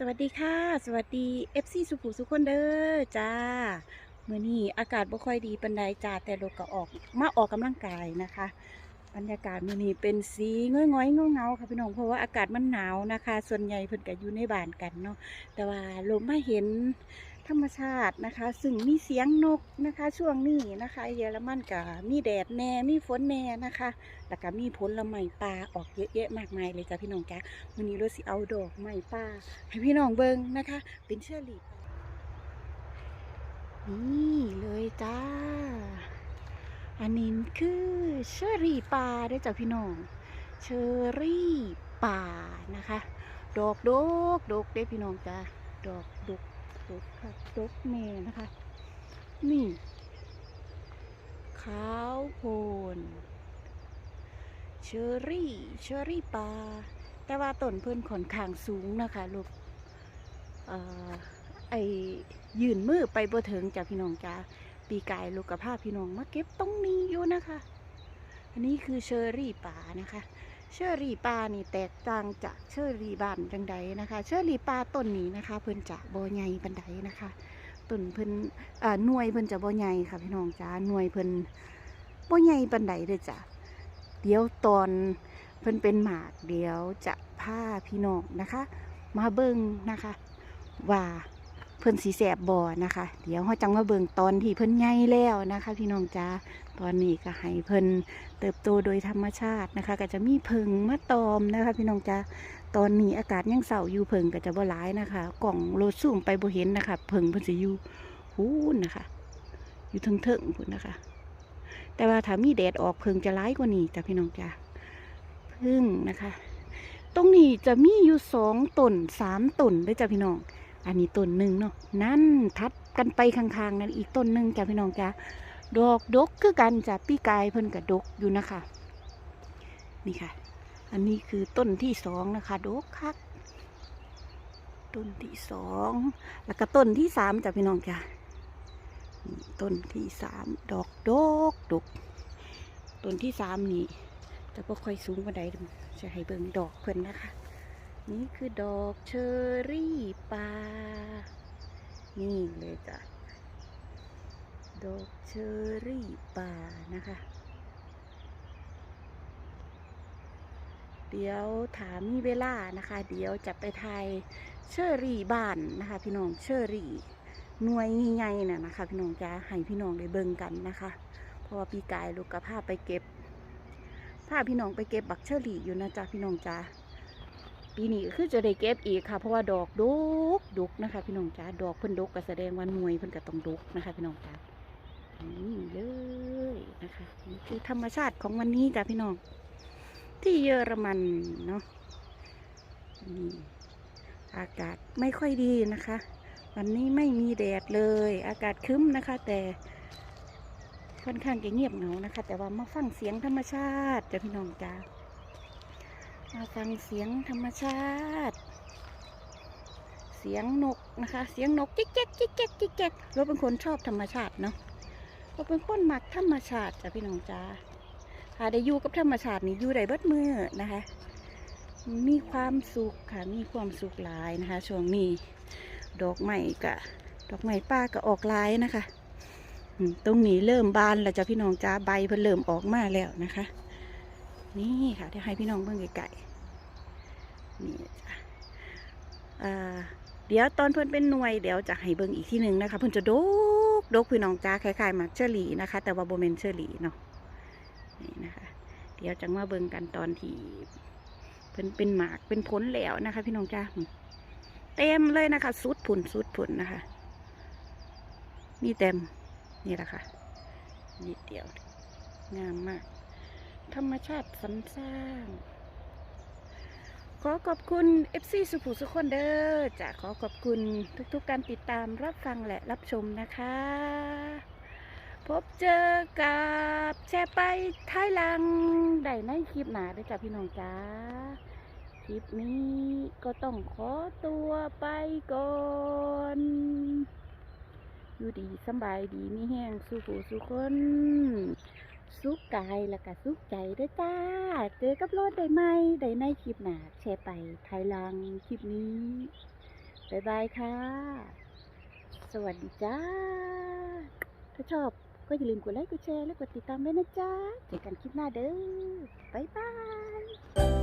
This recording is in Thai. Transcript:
สวัสดีค่ะ สวัสดี FC สุภูสุคนเด้อจ้าเมื่อนี้อากาศบ่ค่อยดีปันไดจ้าแต่รถก็ออกมาออกกำลังกายนะคะ บรรยากาศมื่อนี้เป็นสีง้อยๆเงาๆค่ะพี่น้องเพราะว่าอากาศมันหนาวนะคะ ส่วนใหญ่เพิ่นก็อยู่ในบ้านกันเนาะแต่ว่าลมมาเห็น ธรรมชาตินะคะ ซึ่งมีเสียงนกนะคะ ช่วงนี้นะคะ เยอรมันก็มีแดดแน่มีฝนแน่นะคะ แล้วก็มีผลไม้ป่าออกเยอะแยะมากมายเลยจ้ะพี่น้องจ้าวันนี้เราสิเอาดอกไม้ป่าให้พี่น้องเบิ่งนะคะ เป็นเชื่อหลีนี่เลยจ้า อันนี้คือเชอรี่ป่าเด้จ้ะพี่น้อง เชอรี่ป่านะคะ ดอกดกดกเด้พี่น้องจ้าดอกดก ดกค่ะดกแม่นะคะ นี่ ขาวโพนเชอรี่เชอรี่ปลาแต่ว่าต้นเพิ่อนค่อนข้างสูงนะคะลูกออไอยืนมือไปบ่ถึงจ้ะพี่น้องจ้าปีกายลูกกับพาพี่น้องมาเก็บตรงนี้อยู่นะคะ อันนี้คือเชอรี่ป่านะคะ เชอรี่ป่านี่แตกต่างจากเชอรี่บานจังใดนะคะ เชอรี่ป่าต้นนี้นะคะ เพิ่นจะบ่ใหญ่ปานใดนะคะต้นเพิ่นอ่าหน่วยเพิ่นจะบ่ใหญ่ค่ะพี่น้องจ้าหน่วยเพิ่นบ่ใหญ่ปานใดเด้อจ้ะเดี๋ยวตอนเพิ่นเป็นหมากเดี๋ยวจะพาพี่น้องนะคะ มาเบิ่งนะคะ ว่า เพิ่นสีแสบบ่อนะคะ เดี๋ยวเราจังมาเบิ่งตอนที่เพิ่นใหญ่แล้วนะคะ พี่น้องจ้าตอนนี้ก็ให้เพิ่นเติบโตโดยธรรมชาตินะคะ ก็จะมีเพิงมาตอมนะคะ พี่น้องจ้าตอนนี้อากาศยังเสาอยู่เพิงก็จะบ่หลายนะคะ กล่องโลดซูมไปบ่เห็นนะคะ เพิงเพิ่นสิอยู่หูนนะคะ อยู่เทิงๆพุ่นนะคะ แต่ว่าถ้ามีแดดออกเพิงจะร้ายกว่านี้จ้ะพี่น้องจ้ะพึ่งนะคะ ตรงนี้จะมีอยู่สองต้นสามต้นด้วยจ้ะพี่น้อง อันนี้ต้นหนึ่งเนาะนั่นทัดกันไปข้างๆกันอีกต้นหนึ่งจ้ะพี่น้องจ้ะดอกดกคือกันจ้ะพี่กายเพิ่นกับดกอยู่นะคะ นี่ค่ะ อันนี้คือต้นที่สองนะคะ ดกคักต้นที่สองแล้วก็ต้นที่สามจ้ะพี่น้องจ้ะต้นที่สามดอกดกดกต้นที่สามนี่จะบ่ค่อยสูงกว่าใดจะให้เบิ่งดอกเพิ่นนะคะ นี่คือดอกเชอรี่ป่า นี่เลยจ้ะ ดอกเชอรี่ป่านะคะ เดี๋ยวถามมีเวลานะคะ เดี๋ยวจะไปไทยเชอรี่บ้านนะคะ พี่น้องเชอรี่หน่วยใหญ่ๆน่ะนะคะ พี่น้องจะให้พี่น้องได้เบิ่งกันนะคะ เพราะว่าพี่กายลูกกับพาไปเก็บพาพี่น้องไปเก็บบักเชอรี่อยู่นะจ๊ะพี่น้องจ้า ปีนี้ก็คือจะได้เก็บอีกค่ะ เพราะว่าดอกดกดกนะคะ พี่น้องจ้าดอกเพิ่นดกก็แสดงว่าหน่วยเพิ่นก็ต้องดกนะคะ พี่น้องจ้านี่เลยนะคะนี่คือธรรมชาติของวันนี้จ้ะพี่น้อง ที่เยอรมันเนาะนี่อากาศไม่ค่อยดีนะคะ วันนี้ไม่มีแดดเลย อากาศคึ้มนะคะ แต่ค่อนข้างจะเงียบเหงานะคะ แต่ว่ามาฟังเสียงธรรมชาติจ้ะพี่น้องจ้า มาฟังเสียงธรรมชาติ เสียงนกนะคะ เสียงนกจิ๊กแจ๊กจิ๊กแจ๊กจิ๊กแจ๊กเราเป็นคนชอบธรรมชาติเนาะเราเป็นคนมักธรรมชาติจ้ะพี่น้องจ้าถ้าได้อยู่กับธรรมชาตินี่อยู่ได้เบิดมือนะคะ มีความสุขค่ะ มีความสุขหลายนะคะ ช่วงนี้ ดอกไม้กะ ดอกไม้ป้าก็ออกลายนะคะ ตรงนี้เริ่มบานแล้วจ้ะพี่น้องจ้าใบเพิ่นเริ่มออกมาแล้วนะคะ นี่ค่ะเดี๋ยวให้พี่น้องเบิ่งไก่นี่จ้ะเดี๋ยวตอนเพิ่นเป็นหน่วยเดี๋ยวจะให้เบิ่งอีกที่หนึ่งนะคะ เพิ่นจะดกดกพี่น้องจ้าคล้ายๆหมากเชอรี่นะคะ แต่ว่าโบเมนเชอรี่เนาะนี่นะคะ เดี๋ยวจังมาเบิ่งกันตอนที่เพิ่นเป็นหมากเป็นผลแล้วนะคะ พี่น้องจ้าเต็มเลยนะคะสุดผุนสุดผุนนะคะมีเต็มนี่แหละค่ะนิดเดียวงามมาก ธรรมชาติสรรสร้าง ขอขอบคุณ FC สุภูสุคนเด้อจะขอขอบคุณทุกๆการติดตามรับฟังและรับชมนะคะ พบเจอกับแชร์ไปท้ายหลังได้ในคลิปหนาด้วยจ้ะพี่น้องจ้าคลิปนี้ก็ต้องขอตัวไปก่อนอยู่ดีสบายดีมีแห้งสู้ผู้สู้คน สุขกายแล้วก็สุขใจด้วยจ้า เจอกับรถได้ไหมได้ในคลิปหนาแชร์ไปภายหลังคลิปนี้ บ๊ายบายค่ะ สวัสดีจ้า ถ้าชอบก็อย่าลืมกดไลค์ กดแชร์ และกดติดตามด้วยนะจ๊ะ เจอกันคลิปหน้าเด้อ บ๊ายบาย